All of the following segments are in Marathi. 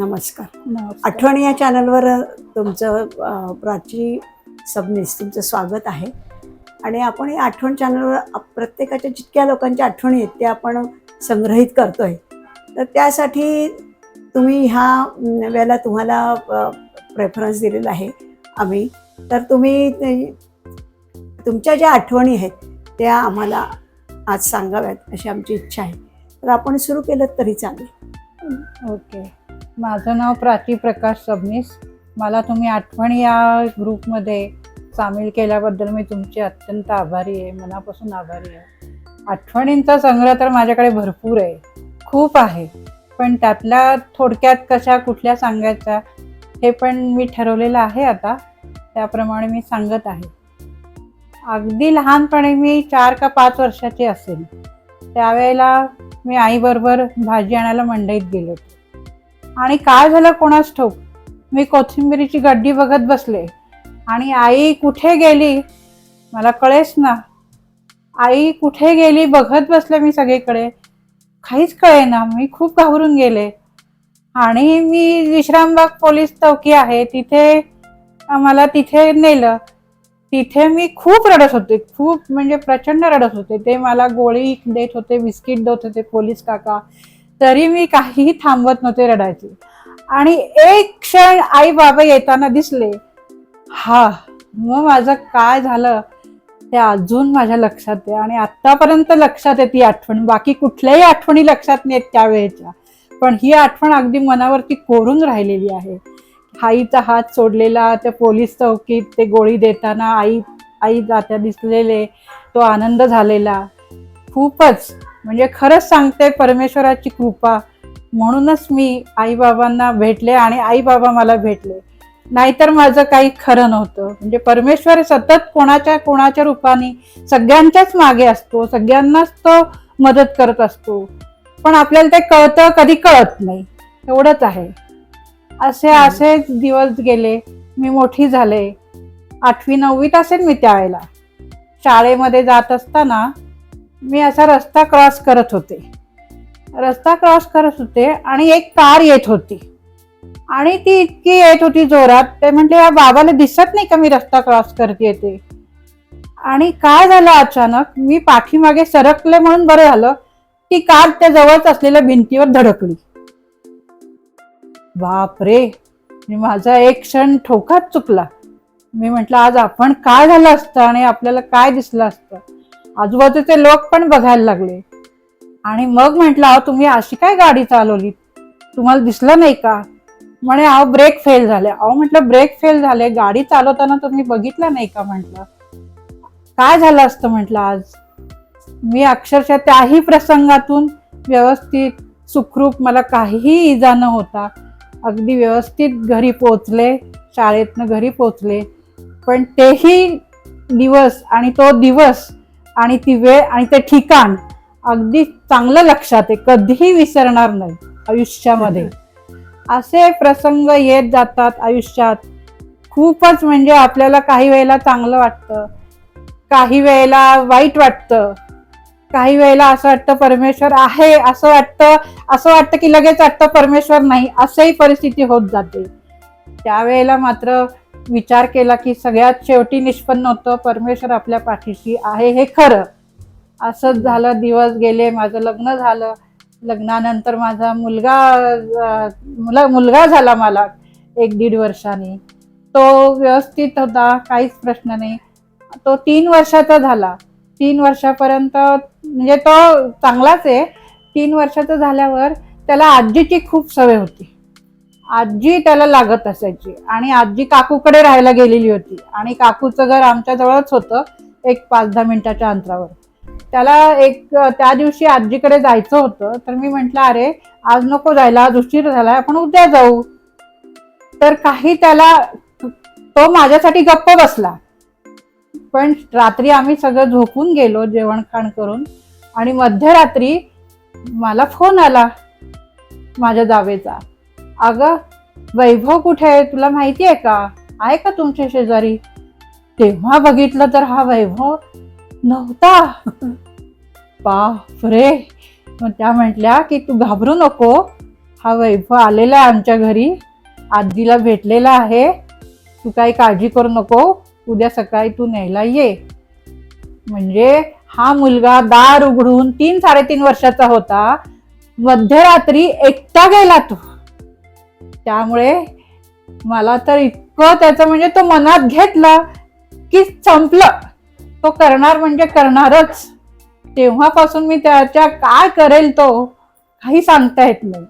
नमस्कार. आठवणी या चॅनलवर तुमचं प्राची सबनीस तुमचं स्वागत आहे. आणि आपण या आठवण चॅनलवर प्रत्येकाच्या जितक्या लोकांच्या आठवणी आहेत त्या आपण संग्रहित करतोय. तर त्यासाठी तुम्ही ह्या वेळेला तुम्हाला प्रेफरन्स दिलेला आहे आम्ही. तर तुम्ही तुमच्या ज्या आठवणी आहेत त्या आम्हाला आज सांगाव्यात अशी आमची इच्छा आहे. तर आपण सुरू केलं तरी चालेल. ओके. माझं नाव प्राची प्रकाश सबनीस. मला तुम्ही आठवण या ग्रुपमध्ये सामील केल्याबद्दल मी तुमची अत्यंत आभारी आहे मनापासून आभारी आहे. आठवणींचा संग्रह तर माझ्याकडे भरपूर आहे खूप आहे. पण त्यातल्या थोडक्यात कशा कुठल्या सांगायच्या हे पण मी ठरवलेलं आहे आता. त्याप्रमाणे मी सांगत आहे. अगदी लहानपणी मी चार का पाच वर्षाची असेल. त्यावेळेला मी आईबरोबर भाजी आणायला मंडईत गेलो होतो. आणि काय झालं कोणास ठाऊक? मी कोथिंबिरीची गड्डी बघत बसले. आणि आई कुठे गेली? मला कळेच ना. आई कुठे गेली बघत बसले मी सगळीकडे. काहीच कळे ना मी खूप घाबरून गेले. आणि मी विश्रामबाग पोलीस चौकी आहे. तिथे मला तिथे नेलं. तिथे मी खूप रडत होते. खूप म्हणजे प्रचंड रडत होते. ते मला गोळी देत होते बिस्किट देत होते पोलीस काका. तरी मी काहीही थांबवत नव्हते रडायचे. आणि एक क्षण आई बाबा येताना दिसले. हा मग माझं काय झालं? ते अजून माझ्या लक्षात आहे आणि आतापर्यंत लक्षात आहे ती आठवण. बाकी कुठल्याही आठवणी लक्षात नाहीत त्यावेळेच्या पण ही आठवण अगदी मनावरती कोरून राहिलेली आहे. आईचा हात सोडलेला त्या पोलीस चौकीत ते गोळी देताना आई आई जात्या दिसलेले तो आनंद झालेला. खूपच म्हणजे खरंच सांगते परमेश्वराची कृपा. म्हणूनच मी आईबाबांना भेटले आणि आईबाबा मला भेटले. नाहीतर माझं काही खरं नव्हतं. म्हणजे परमेश्वर सतत कोणाच्या कोणाच्या रूपाने सगळ्यांच्याच मागे असतो सगळ्यांनाच तो मदत करत असतो. पण आपल्याला ते कळतं कधी कळत नाही. एवढंच आहे. असे असे दिवस गेले. मी मोठी झाले. आठवी नववीत असेल मी त्यावेळेला. शाळेमध्ये जात असताना मी असा रस्ता क्रॉस करत होते. रस्ता क्रॉस करत होते आणि एक कार येत होती. आणि ती इतकी येत होती जोरात ते म्हटले या बाबाला दिसत नाही का मी रस्ता क्रॉस करते ते आणि काय झालं अचानक मी पाठीमागे सरकले म्हणून बरं झालं ती कार त्या जवळच असलेल्या भिंतीवर धडकली. बापरे मी माझा एक क्षण ठोकाच चुकला. मी म्हटलं आज आपण काय झालं असतं आणि आपल्याला काय दिसलं असतं? आजूबाजूचे लोक पण बघायला लागले. आणि मग म्हटलं अहो तुम्ही अशी काय गाडी चालवली तुम्हाला दिसलं नाही का? म्हणे अहो ब्रेक फेल झाले. अहो म्हटलं ब्रेक फेल झाले. गाडी चालवताना तुम्ही बघितलं नाही का? म्हटलं. काय झालं असतं? म्हटलं आज मी अक्षरशः त्याही प्रसंगातून व्यवस्थित सुखरूप मला काहीही इजा न होता. अगदी व्यवस्थित घरी पोचले शाळेतनं घरी पोचले पण तेही दिवस आणि तो दिवस आणि ती वेळ आणि ते ठिकाण अगदी चांगलं लक्षात आहे. कधीही विसरणार नाही आयुष्यामध्ये. असे प्रसंग येत जातात आयुष्यात. खूपच म्हणजे आपल्याला काही वेळेला चांगलं वाटतं. काही वेळेला वाईट वाटतं. काही वेळेला असं वाटतं परमेश्वर आहे असं वाटतं असं वाटतं की लगेच वाटतं परमेश्वर नाही असंही परिस्थिती होत जाते. त्यावेळेला मात्र विचार केला की सगळ्यात शेवटी निष्पन्न होतं परमेश्वर आपल्या पाठीशी आहे हे खरं. असंच झालं दिवस गेले माझं लग्न झालं. लग्नानंतर माझा मुलगा मुला मुलगा झाला मला एक दीड वर्षाने. तो व्यवस्थित होता काहीच प्रश्न नाही. तो तीन वर्षाचा झाला. तीन वर्षापर्यंत म्हणजे तो चांगलाच आहे. तीन वर्षाचा झाल्यावर त्याला आजीची खूप सवय होती. आजी त्याला लागत असायची. आणि आजी काकूकडे राहायला गेलेली होती. आणि काकूचं घर आमच्या जवळच होतं एक पाच दहा मिनिटाच्या अंतरावर. त्याला एक त्या दिवशी आजीकडे जायचं होतं तर मी म्हटलं अरे आज नको जायला आज उशीर झालाय आपण उद्या जाऊ. तर काही त्याला तो माझ्यासाठी गप्प बसला. पण रात्री आम्ही सगळं झोपून गेलो जेवण खाण करून. आणि मध्यरात्री मला फोन आला माझ्या जावेचा. अगं वैभव कुठे आहे? तुला माहिती आहे का? आहे का तुमच्या शेजारी? तेव्हा बघितलं तर हा वैभव नव्हता. बापरे. मग त्या म्हटल्या की तू घाबरू नको. हा वैभव आलेला आहे आमच्या घरी. आजीला भेटलेला आहे. तू काही काळजी करू नको. उद्या सकाळी तू न्यायला ये. म्हणजे हा मुलगा दार उघडून तीन साडेतीन वर्षाचा होता. मध्यरात्री एकटा गेला तो. त्यामुळे मला तर इतकं त्याचं म्हणजे तो मनात घेतलं की संपलं. तो करणार म्हणजे करणारच. तेव्हापासून मी त्याच्या काय करेल तो? काही सांगता येत नाही.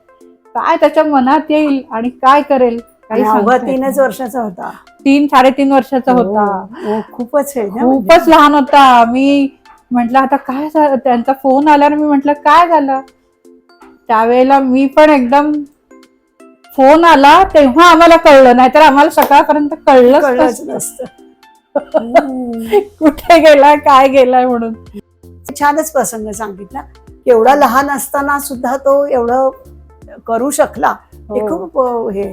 काय त्याच्या मनात येईल आणि काय करेल तीनच. वर्षाचा होता. तीन साडेतीन वर्षाचा होता. हो, हो, खूपच ना खूपच म्हणजे. लहान होता. मी म्हटलं आता काय झालं? त्यांचा फोन आल्यावर मी म्हटलं काय झालं? त्यावेळेला मी पण एकदम फोन आला तेव्हा आम्हाला कळलं नाहीतर आम्हाला सकाळपर्यंत कळलंच कळलंच नसतं. कुठे गेलाय काय गेलाय म्हणून छानच प्रसंग सांगितला एवढा लहान असताना सुद्धा तो एवढं करू शकला हे हो. खूप हे.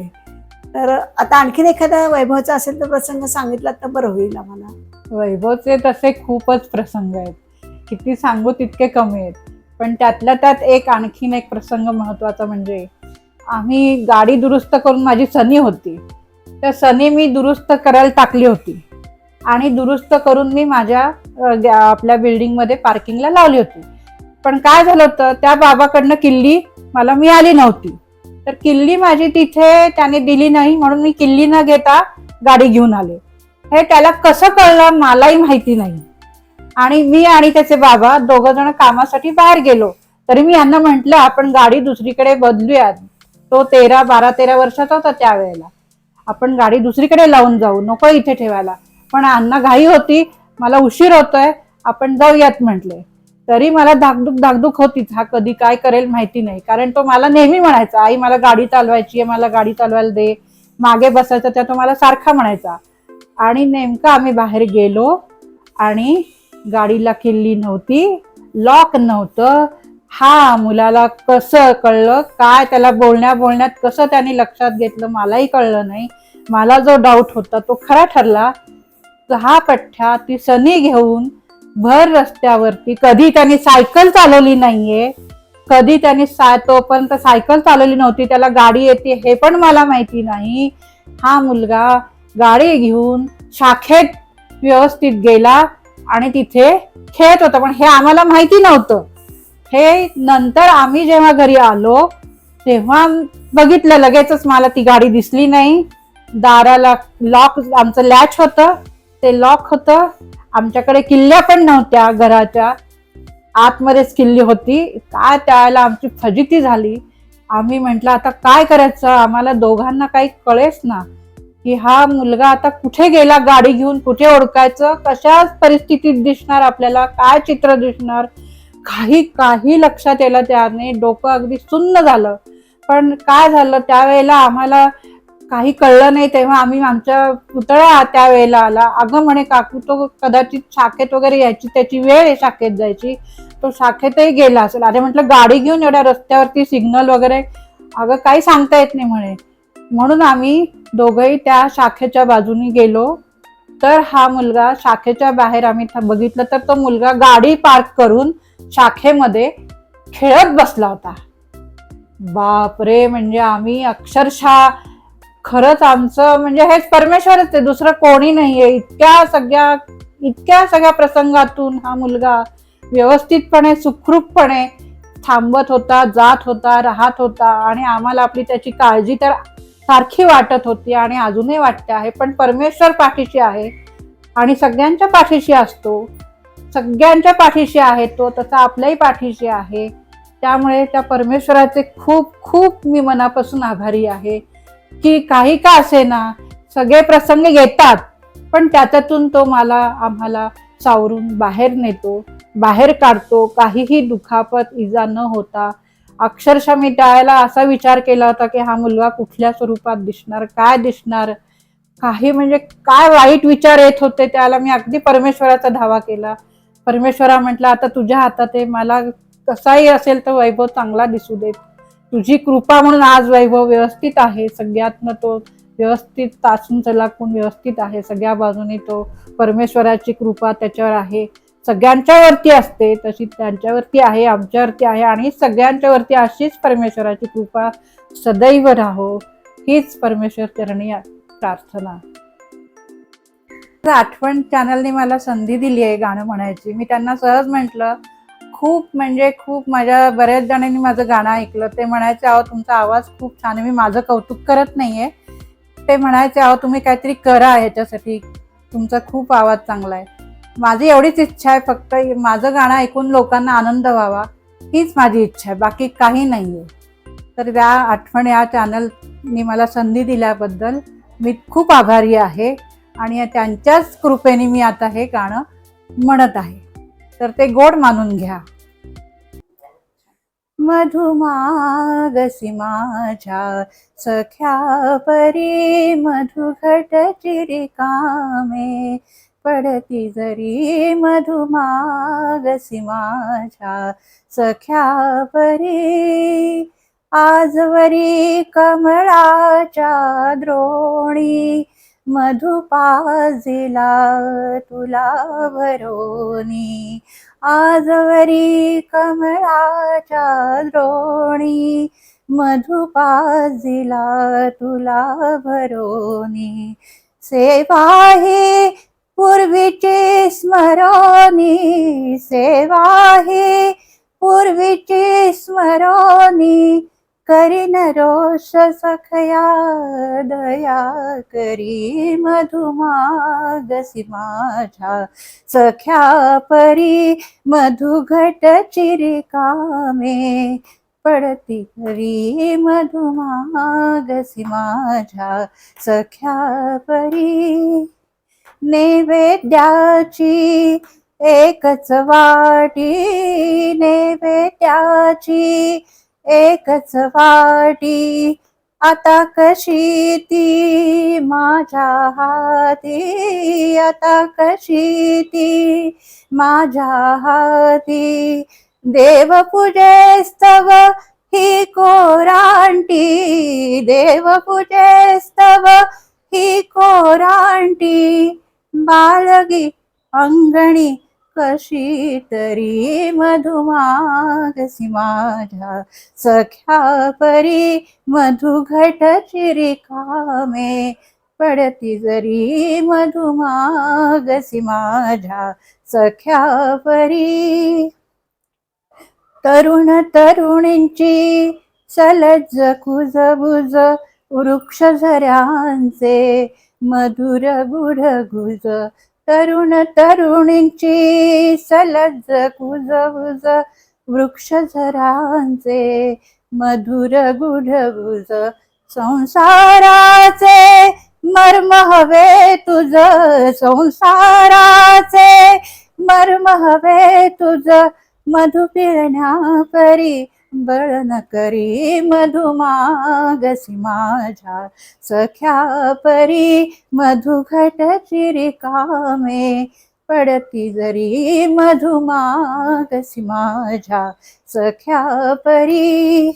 तर आता आणखीन एखादा वैभवचा असेल तर प्रसंग सांगितला तर बरं होईल आम्हाला वैभवचे तसे खूपच प्रसंग आहेत किती सांगू तितके कमी आहेत पण त्यातल्या त्यात एक आणखीन एक प्रसंग महत्त्वाचा म्हणजे आम्ही गाडी दुरुस्त करून माझी सनी होती. त्या सनी मी दुरुस्त करायला टाकली होती. आणि दुरुस्त करून मी माझ्या आपल्या बिल्डिंगमध्ये पार्किंगला लावली होती. पण काय झालं होतं त्या बाबाकडनं किल्ली मला मिळाली नव्हती. तर किल्ली माझी तिथे त्याने दिली नाही म्हणून मी किल्ली न घेता गाडी घेऊन आले. हे त्याला कसं कळलं मलाही माहिती नाही. आणि मी आणि त्याचे बाबा दोघं जण कामासाठी बाहेर गेलो. तरी मी यांना म्हंटल आपण गाडी दुसरीकडे बदलूयात. तो तेरा बारा तेरा वर्षाचा होता त्यावेळेला. आपण गाडी दुसरीकडे लावून जाऊ नको इथे ठेवायला. पण अण्णा घाई होती मला उशीर होतोय आपण जाऊयात म्हटले. तरी मला धाकधूक धाकधूक होतीच हा कधी काय करेल माहिती नाही. कारण तो मला नेहमी म्हणायचा आई मला गाडी चालवायची आहे मला गाडी चालवायला दे. मागे बसायचा त्या तो मला सारखा म्हणायचा. आणि नेमकं आम्ही बाहेर गेलो आणि गाडीला किल्ली नव्हती लॉक नव्हतं. हा मुलाला कसं कळलं? काय त्याला बोलण्या बोलण्यात कसं त्याने लक्षात घेतलं? मलाही कळलं नाही. मला जो डाऊट होता तो खरा ठरला. तर हा पठ्ठ्या ती सनी घेऊन भर रस्त्यावरती कधी त्याने सायकल चालवली नाहीये? कधी त्याने सा तोपर्यंत सायकल चालवली नव्हती त्याला गाडी येते हे पण मला माहिती नाही. हा मुलगा गाडी घेऊन शाखेत व्यवस्थित गेला आणि तिथे खेळत होता पण हे आम्हाला माहिती नव्हतं. हे नंतर आम्ही जेव्हा घरी आलो तेव्हा बघितलं लगेचच मला ती गाडी दिसली नाही. दाराला लॉक आमचं लॅच होतं ते लॉक होतं. आमच्याकडे किल्ल्या पण नव्हत्या घराच्या. आतमध्येच किल्ली होती. काय त्यावेळेला आमची फजिती झाली. आम्ही म्हटलं आता काय करायचं? आम्हाला दोघांना काही कळेच ना. की हा मुलगा आता कुठे गेला? गाडी घेऊन कुठे ओळखायचं? कशा परिस्थितीत दिसणार आपल्याला? काय चित्र दिसणार? काही काही लक्षात यायला त्याने डोकं अगदी सुन्न झालं. पण काय झालं? त्यावेळेला आम्हाला काही कळलं नाही तेव्हा आम्ही आमच्या पुतळा त्यावेळेला आला. अगं म्हणे काकू तो कदाचित शाखेत वगैरे यायची त्याची वेळ आहे शाखेत जायची. तो शाखेतही गेला असेल. अरे म्हटलं गाडी घेऊन एवढ्या रस्त्यावरती सिग्नल वगैरे. अगं काही सांगता येत नाही म्हणे. म्हणून आम्ही दोघंही त्या शाखेच्या बाजूनी गेलो. तर हा मुलगा शाखेच्या बाहेर आम्ही बघितलं तर तो मुलगा गाडी पार्क करून शाखेमध्ये खेळत बसला होता. बापरे म्हणजे आम्ही अक्षरशः खरंच आमचं म्हणजे हेच परमेश्वरच आहे दुसरं कोणी नाहीये. इतक्या सगळ्या इतक्या सगळ्या प्रसंगातून हा मुलगा व्यवस्थितपणे सुखरूपपणे थांबत होता जात होता राहत होता आणि आम्हाला आपली त्याची काळजी तर सारखी वाटत होती आणि अजूनही वाटते आहे पण परमेश्वर पाठीशी आहे आणि सगळ्यांच्या पाठीशी असतो. सगळ्यांच्या पाठीशी आहे तो तसा आपल्याही पाठीशी आहे. त्यामुळे त्या परमेश्वराचे खूप खूप मी मनापासून आभारी आहे की काही का असे ना सगळे प्रसंग येतात पण त्याच्यातून तो मला आम्हाला सावरून बाहेर नेतो बाहेर काढतो. काहीही दुखापत इजा न होता अक्षरशः मी त्यावेळेला असा विचार केला होता की हा मुलगा कुठल्या स्वरूपात दिसणार काय दिसणार? काही म्हणजे काय वाईट विचार येत होते त्याला. मी अगदी परमेश्वराचा धावा केला. परमेश्वरा म्हटलं आता तुझ्या हातात आहे. मला कसाही असेल तर वैभव चांगला दिसू देत. तुझी कृपा म्हणून आज वैभव व्यवस्थित आहे. सगळ्यातनं तो व्यवस्थित तासून चलाकून व्यवस्थित आहे. सगळ्या बाजूने तो परमेश्वराची कृपा त्याच्यावर आहे. सगळ्यांच्यावरती असते तशी त्यांच्यावरती आहे आमच्यावरती आहे आणि सगळ्यांच्यावरती अशीच परमेश्वराची कृपा सदैव राहो हीच परमेश्वर करणी प्रार्थना. आठवण चॅनलने मला संधी दिली आहे गाणं म्हणायची. मी त्यांना सहज म्हटलं खूप म्हणजे खूप माझ्या बऱ्याच जणांनी माझं गाणं ऐकलं. ते म्हणायचे अहो तुमचा आवाज खूप छान आहे. मी माझं कौतुक करत नाहीये. ते म्हणायचे अहो तुम्ही काहीतरी करा ह्याच्यासाठी. तुमचा खूप आवाज चांगला आहे. माझी एवढीच इच्छा आहे फक्त माझं गाणं ऐकून लोकांना आनंद व्हावा हीच माझी इच्छा आहे बाकी काही नाही आहे तर त्या आठवण या चॅनलनी मला संधी दिल्याबद्दल मी खूप आभारी आहे आणि त्यांच्याच कृपेने मी आता हे गाणं म्हणत आहे. तर ते गोड मानून घ्या. मधुमागसी माझ्या सख्या परी मधुघट चिरिकामे पडती जरी मधुमागसी माझ्या सख्या परी. आजवरी कमळाच्या द्रोणी मधुपाजिला तुला भरोनी आजवरी कमळाच्या द्रोणी मधुपाजिला तुला भरोनी सेवा हे पूर्वीचे स्मरणी सेवा हे पूर्वीचे स्मरणी करीन रोष सखया दया करी मधुमागसी माझ्या सख्या परी मधुघट चिरिकामे पडती करी मधुमागसी माझ्या सख्या परी नैवेद्याची एकच वाटी नैवेद्याची एकच वाटी. आता कशी ती माझ्या हाती आता कशी ती माझ्या हाती. देवपूजेस्तव ही कोरांटी देवपूजेस्तव ही कोरांटी. बाळगी अंगणी कशी तरी मधुमागसी माझ्या सख्या परी मधुघट चिरिकामे पडती जरी मधुमागसी माझ्या सख्या परी तरुण तरुणींची सलज कुजबुज वृक्ष झऱ्यांचे मधुर गुढगुज तरुण तरुणींची सलज कुजबुज वृक्ष झरांचे मधुर गुढगुज संसाराचे मर्म हवे तुझ संसाराचे मर्म हवे तुझ मधु पिरण्या परी बळन करी मधुमागसी माझ्या सख्या परी मधुघट चिरिकामे पडती जरी मधुमागसी माझ्या सख्या परी.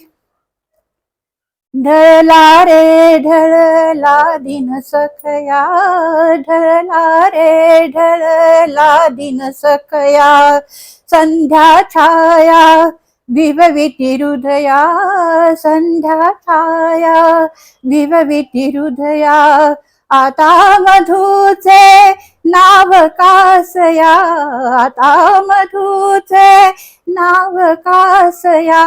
ढळला रे ढळला दिन सखया ढळला रे ढळला दिन सखया. संध्या छाया विवविती हृदया संध्या आता मधुचे नाव कासया। आता मधुचे नाव कासया।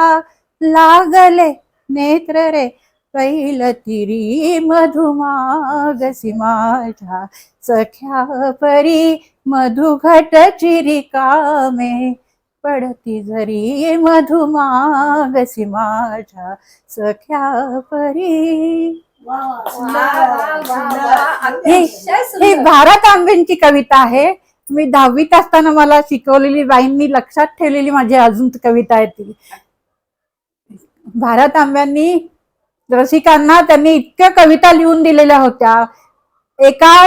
लागले नेत्र रे पैल तिरी मधुमागसी माझ्या सख्या परी मधुघट चिरिकामे। पडती जरी मधुमागसी माझ्या सख्या परी. ही भारत आंबेंची कविता आहे. मी दहावीत असताना मला शिकवलेली बाईंनी लक्षात ठेवलेली माझी अजून कविता आहे ती. भारत आंब्यांनी रसिकांना त्यांनी इतक्या कविता लिहून दिलेल्या होत्या. एका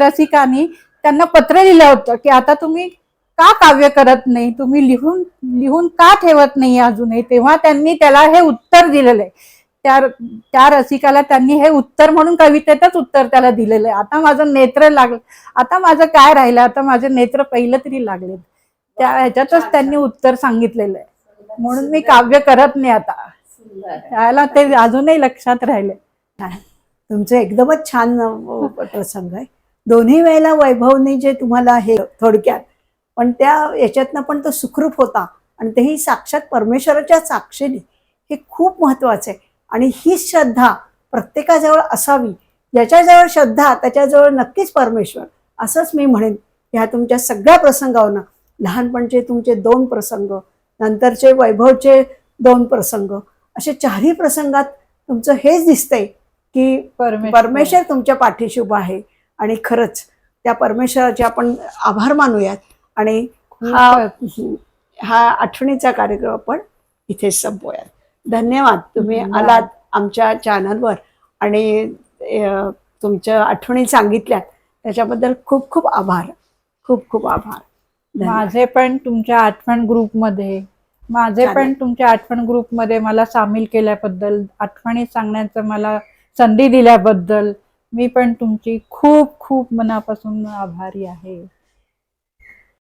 रसिकानी त्यांना पत्र लिहिलं होतं की आता तुम्ही का काव्य करत नाही? तुम्ही लिहून लिहून का ठेवत नाही अजूनही? तेव्हा त्यांनी त्याला हे उत्तर दिलेलं आहे. त्या त्या रसिकाला त्यांनी हे उत्तर म्हणून कवितेतच उत्तर त्याला दिलेलं आहे. आता माझं नेत्र लागलं. आता माझं काय राहिलं? आता माझे नेत्र पहिलं तरी लागले त्या ह्याच्यातच त्यांनी उत्तर सांगितलेलं आहे. म्हणून मी काव्य करत नाही आता. त्याला ते अजूनही लक्षात राहिले. तुमचं एकदमच छान प्रसंग आहे. दोन्ही वेळेला वैभवने जे तुम्हाला हे थोडक्यात पण त्या याच्यातनं पण तो सुखरूप होता. आणि तेही साक्षात परमेश्वराच्या साक्षीने. हे खूप महत्वाचं आहे. आणि ही श्रद्धा प्रत्येकाजवळ असावी. ज्याच्याजवळ श्रद्धा त्याच्याजवळ नक्कीच परमेश्वर. असंच मी म्हणेन ह्या तुमच्या सगळ्या प्रसंगावरनं. लहानपणचे तुमचे दोन प्रसंग नंतरचे वैभवचे दोन प्रसंग. असे चारही प्रसंगात तुमचं हेच दिसतंय की परमेश्वर. तुमच्या पाठीशी उभा आहे. आणि खरंच त्या परमेश्वराचे आपण आभार मानूयात. आणि हा हा आठवणीचा कार्यक्रम आपण इथे संपवूयात. धन्यवाद. तुम्ही. आलात आमच्या चॅनलवर आणि तुमच्या आठवणी सांगितल्यात. त्याच्याबद्दल खूप खूप आभार. खूप खूप आभार. माझे पण तुमच्या आठवण ग्रुपमध्ये माझे. पण तुमच्या आठवण ग्रुपमध्ये मला सामील केल्याबद्दल आठवणी सांगण्याचं मला संधी दिल्याबद्दल मी पण तुमची खूप खूप मनापासून आभारी आहे.